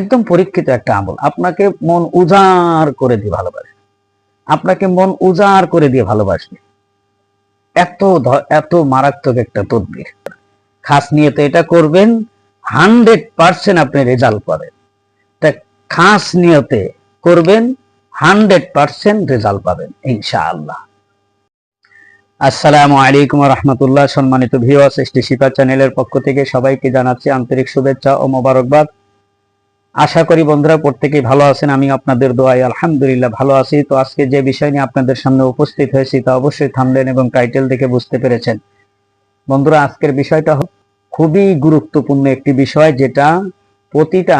একদম পরীক্ষিত একটা আমল। আপনাকে মন উজাড় করে দিয়ে ভালোবাসবে আপনাকে মন উজাড় করে দিয়ে ভালোবাসবে এত এত মারাত্মক একটা তদবির। খাস নিয়ে তো এটা করবেন, হান্ড্রেড পার্সেন্ট আপনি রেজাল্ট পাবেন। তা খাস নিয়তে করবেন, হান্ড্রেড পার্সেন্ট রেজাল্ট পাবেন, ইনশাআল্লাহ। আসসালামু আলাইকুম রহমতুল্লাহ। সম্মানিত ভিওয়াস এসটি শিপা চ্যানেলের পক্ষ থেকে সবাইকে জানাচ্ছি আন্তরিক শুভেচ্ছা ও মোবারকবাদ। আশা করি বন্ধুরা প্রত্যেকেই ভালো আছেন আমি আপনাদের দোয়াই আলহামদুলিল্লাহ ভালো আছি। তো আজকে যে বিষয় নিয়ে আপনাদের সামনে উপস্থিত হয়েছি তা অবশ্যই থামলেন এবং টাইটেল দেখে বুঝতে পেরেছেন। বন্ধুরা, আজকের বিষয়টা খুবই গুরুত্বপূর্ণ একটি বিষয় যেটা প্রতিটা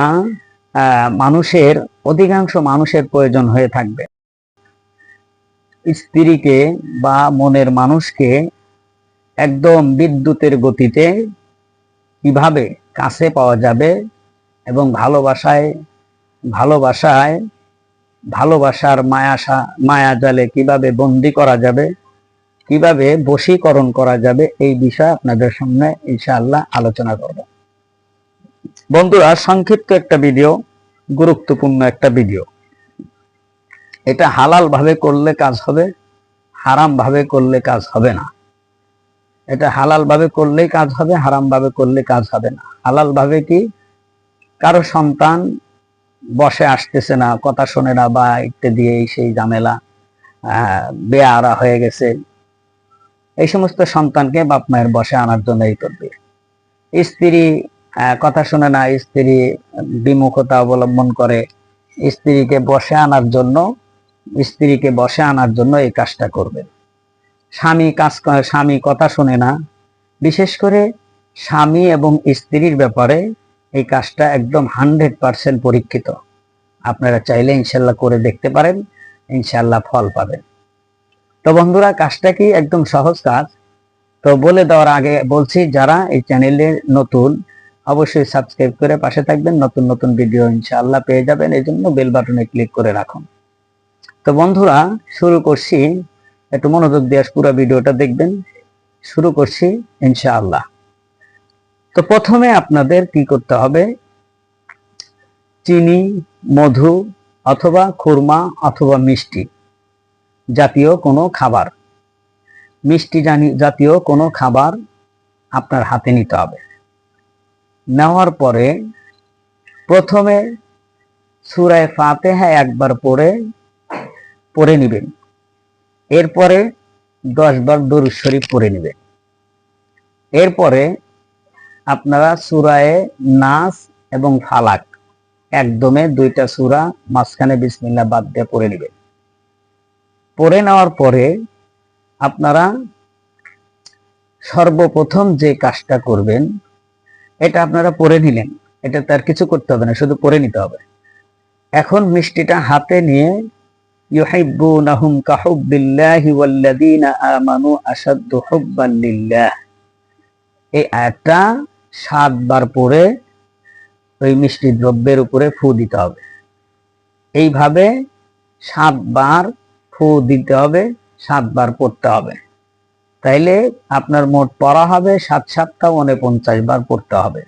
মানুষের, অধিকাংশ মানুষের প্রয়োজন হয়ে থাকবে। স্ত্রীকে বা মনের মানুষকে একদম বিদ্যুতের গতিতে কীভাবে কাছে পাওয়া যাবে এবং ভালোবাসায় ভালোবাসায়, ভালোবাসার মায়াসা মায়া জালে কীভাবে বন্দি করা যাবে, কীভাবে বশীকরণ করা যাবে, এই বিষয়ে আপনাদের সামনে ইনশাআল্লাহ আলোচনা করব। বন্ধুরা, সংক্ষিপ্ত একটা ভিডিও, গুরুত্বপূর্ণ একটা ভিডিও। এটা হালাল ভাবে করলে কাজ হবে হারাম ভাবে করলে কাজ হবে না। এটা হালাল ভাবে করলেই কাজ হবে হারাম ভাবে করলে কাজ হবে না। হালাল ভাবে কি? কারও সন্তান বসে আসতেছে না, কথা শোনে না বা ইত্যাদি এই সেই ঝামেলা বেয়ারা হয়ে গেছে। এই সমস্ত সন্তানকে বাপ মায়ের বসে আনার জন্য এই করবে স্ত্রী কথা শোনে না, স্ত্রী বিমুখতা অবলম্বন করে স্ত্রীকে বসে আনার জন্য, স্ত্রীকে বসে আনার জন্য এই কাজটা করবে। স্বামী কাজ স্বামী কথা শোনে না, বিশেষ করে স্বামী এবং স্ত্রীর ব্যাপারে এই কাজটা একদম হান্ড্রেড পার্সেন্ট পরীক্ষিত। আপনারা চাইলে ইনশাল্লাহ করে দেখতে পারেন, ইনশাল্লাহ ফল পাবেন। তো বন্ধুরা, কাজটা কি একদম সহজ কাজ? তো বলে দেওয়ার আগে বলছি, যারা এই চ্যানেলে নতুন, অবশ্যই সাবস্ক্রাইব করে পাশে থাকবেন। নতুন নতুন ভিডিও ইনশাআল্লাহ পেয়ে যাবেন। এই জন্য বেল বাটনে ক্লিক করে রাখুন। তো বন্ধুরা, শুরু করছি। একটু মনোযোগ দিয়ে পুরো ভিডিওটা দেখবেন। শুরু করছি ইনশাআল্লাহ। তো প্রথমে আপনাদের কি করতে হবে? চিনি, মধু অথবা খুরমা অথবা মিষ্টি জাতীয় কোনো খাবার। মিষ্টি জাতীয় কোনো খাবার আপনার হাতে নিতে হবে। নেওয়ার পরে প্রথমে সুরায় ফাতেহা একবার পড়ে পড়ে নেবেন। এরপরে দশ বার দরুদ শরীফ পড়ে নেবেন। এরপরে আপনারা সুরায়ে নাস এবং ফালাক একদমে দুইটা সুরা মাঝখানে বিসমিল্লা বাদ দিয়ে পড়ে নেবেন। পড়ে নেওয়ার পরে আপনারা সর্বপ্রথম যে কাজটা করবেন, এটা আপনারা পড়ে নিলেন। এটা তার কিছু করতে হবে না, শুধু পড়ে নিতে হবে। এখন মিষ্টিটা হাতে নিয়ে এই আয়াতটা সাতবার পরে ওই মিষ্টি দ্রব্যের উপরে ফু দিতে হবে। এইভাবে সাতবার ফু দিতে হবে, সাতবার পড়তে হবে। তাইলে আপনার মোট পড়া হবে সাত সাতটা উনপঞ্চাশ বার পড়তে হবে।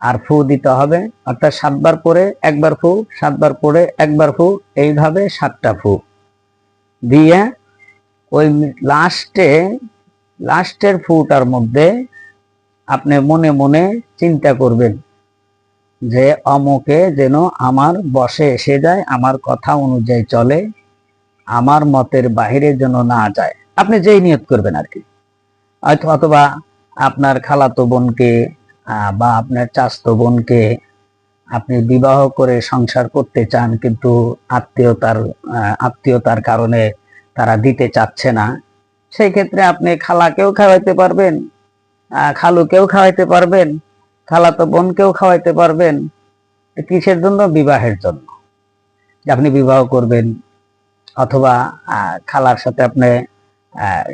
আর ফু দিতে হবে, অর্থাৎ সাতবার পরে একবার ফু, সাতবার পরে একবার ফু, এইভাবে সাতটা ফু। দিয়ে ওই লাস্টে, লাস্টের ফুটার মধ্যে আপনি মনে মনে চিন্তা করবেন যে অমুকে যেন আমার বসে এসে যায়, আমার কথা অনুযায়ী চলে, আমার মতের বাহিরে যেন না যায়। আপনি যেই নিয়ত করবেন আর কি। অথবা আপনার খালাতো বোনকে বা আপনার চাস্তো বোনকে আপনি বিবাহ করে সংসার করতে চান, কিন্তু আত্মীয়তার আত্মীয়তার কারণে তারা দিতে চাচ্ছে না, সেই ক্ষেত্রে আপনি খালাকেও খাওয়াইতে পারবেন। খালুকেও খাওয়াইতে পারবেন খালাতো বোনকেও খাওয়াইতে পারবেন। কিসের জন্য? বিবাহের জন্য। আপনি বিবাহ করবেন, অথবা খালার সাথে আপনি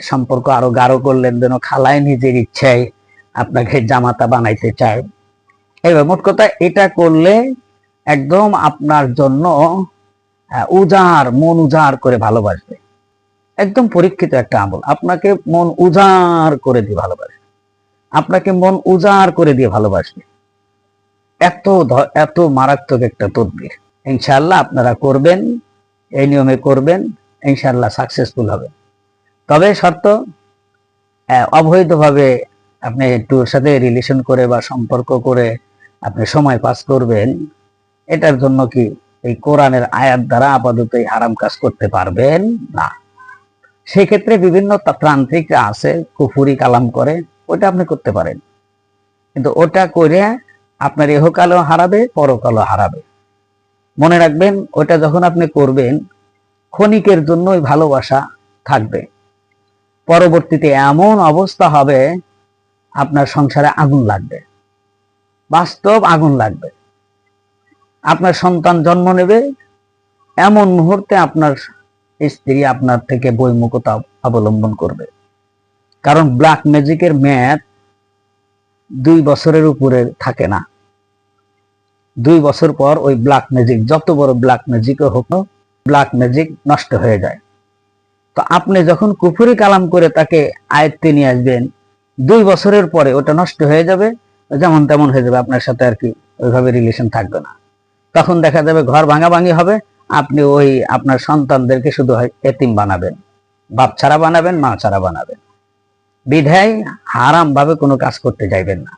সম্পর্ক আরও গাঢ় করলেন, যেন খালায় নিজের ইচ্ছায় আপনাকে জামাতা বানাইতে চায়। এবার মোট কথা, এটা করলে একদম আপনার জন্য উজাড়, মন উজাড় করে ভালোবাসবে। একদম পরীক্ষিত একটা আমল। আপনাকে মন উজাড় করে দিয়ে ভালোবাসবে। আপনাকে মন উজাড় করে দিয়ে ভালোবাসবে এত এত মারাত্মক একটা তদবির। ইনশাআল্লাহ আপনারা করবেন, এই নিয়মে করবেন, ইনশাআল্লাহ সাকসেসফুল হবে। তবে শর্ত অবৈধভাবে আপনি একটু সাথে রিলেশন করে বা সম্পর্ক করে আপনি সময় পাস করবেন, এটার জন্য কি এই কোরআনের আয়াত দ্বারা আপাতত এই হারাম কাজ করতে পারবেন? না। সেক্ষেত্রে বিভিন্ন প্রান্তিকরা আছে, কুফুরি কালাম করে ওটা আপনি করতে পারেন। কিন্তু ওটা করে আপনার ইহকালও হারাবে, পরকালও হারাবে। মনে রাখবেন, ওটা যখন আপনি করবেন, ক্ষণিকের জন্য ওই ভালোবাসা থাকবে। পরবর্তীতে এমন অবস্থা হবে, আপনার সংসারে আগুন লাগবে। বাস্তব আগুন লাগবে। আপনার সন্তান জন্ম নেবে, এমন মুহূর্তে আপনার স্ত্রী আপনার থেকে বৈমুখতা অবলম্বন করবে। কারণ ব্ল্যাক ম্যাজিকের মেয়াদ দুই বছরের উপরে থাকে না। দুই বছর পর ওই ব্ল্যাক ম্যাজিক যত বড় ব্ল্যাক ম্যাজিকও হোক ব্ল্যাক ম্যাজিক নষ্ট হয়ে যায়। তো আপনি যখন কুফুরি কালাম করে তাকে আয়ত্তে নিয়ে আসবেন, দুই বছরের পরে ওটা নষ্ট হয়ে যাবে, যেমন তেমন হয়ে যাবে, আপনার সাথে আর কি ওইভাবে রিলেশন থাকবে না। তখন দেখা যাবে ঘর ভাঙাভাঙি হবে, আপনি ওই আপনার সন্তানদেরকে শুধু হয় এতিম বানাবেন, বাপ ছাড়া বানাবেন, মা ছাড়া বানাবেন। বিধায় হারাম ভাবে কোনো কাজ করতে যাইবেন না।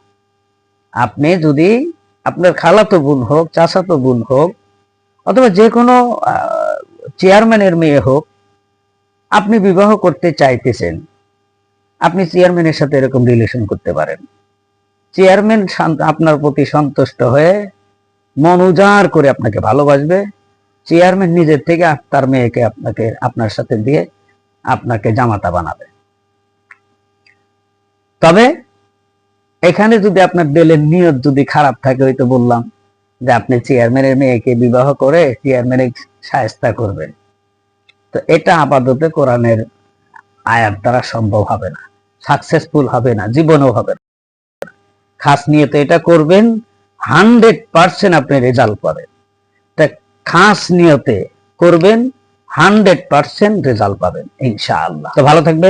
আপনি যদি আপনার খালাতো বোন হোক, চাচাতো বোন হোক, অথবা যে কোনো চেয়ারম্যানের মেয়ে হোক, আপনি বিবাহ করতে চাইতেছেন, আপনি চেয়ারম্যানের সাথে এরকম রিলেশন করতে পারেন। চেয়ারম্যান আপনার প্রতি সন্তুষ্ট হয়ে মন উজাড় করে আপনাকে ভালোবাসবে। চেয়ারম্যান নিজের থেকে তার মেয়েকে আপনাকে, আপনার সাথে দিয়ে আপনাকে জামাতা বানাবে। তবে এখানে যদি আপনার দিলের নিয়ত যদি খারাপ থাকে হয়তো বললাম যে আপনি চেয়ারম্যানের মেয়েকে বিবাহ করে চেয়ারম্যানের সায়স্তা করবেন। তো এটা আপাতত কোরআনের আয়াত দ্বারা সম্ভব হবে না সাকসেসফুল হবে না, জীবনেও হবে না। খাস নিয়ে তো এটা করবেন হান্ড্রেড পার্সেন্ট আপনি রেজাল্ট পাবেন। তা খাস নিয়তে করবেন হান্ড্রেড পার্সেন্ট রেজাল্ট পাবেন, ইনশাআল্লাহ। তো ভালো থাকবেন।